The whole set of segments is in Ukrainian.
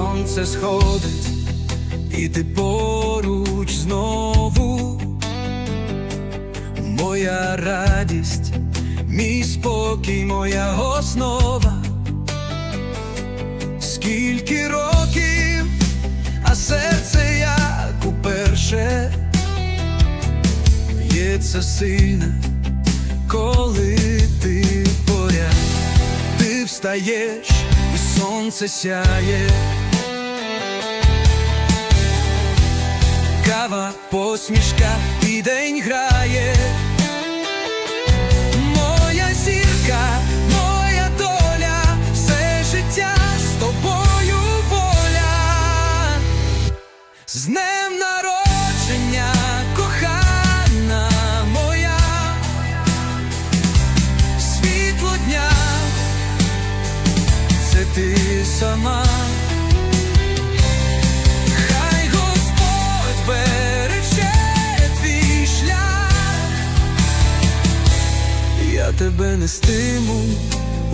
сонце сходить, і ти поруч знову, моя радість, мій спокій, моя основа. Скільки років, а серце як уперше б'ється сильне, коли ти поряд, ти встаєш сонце сяє. Кава, посмішка і день грає. Моя зірка, моя доля, все життя з тобою воля. З днем народження, кохана моя, світло дня, це ти сама. Я тебе нестиму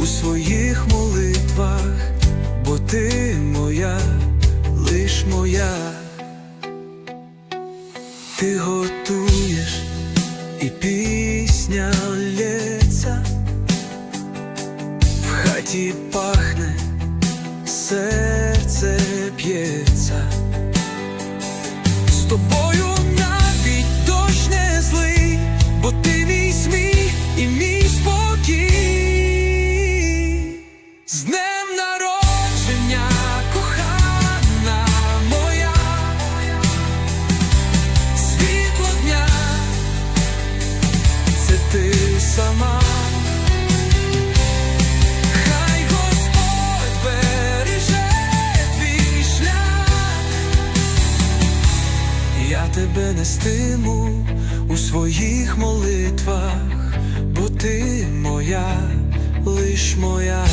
у своїх молитвах, бо ти моя, лиш моя. Ти готуєш і пісня лється, в хаті пахне, серце п'ється. Я тебе нестиму у своїх молитвах, бо ти моя, лиш моя.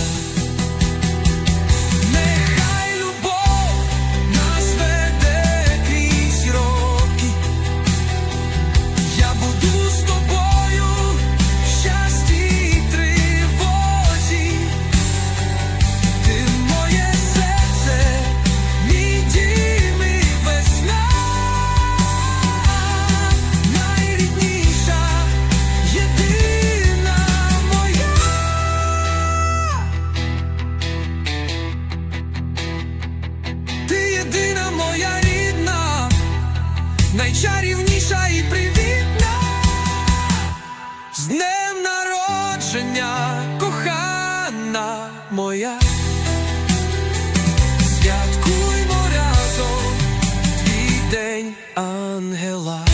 Найчарівніша і привітна. З днем народження, кохана моя. Святкуймо разом твій день ангела.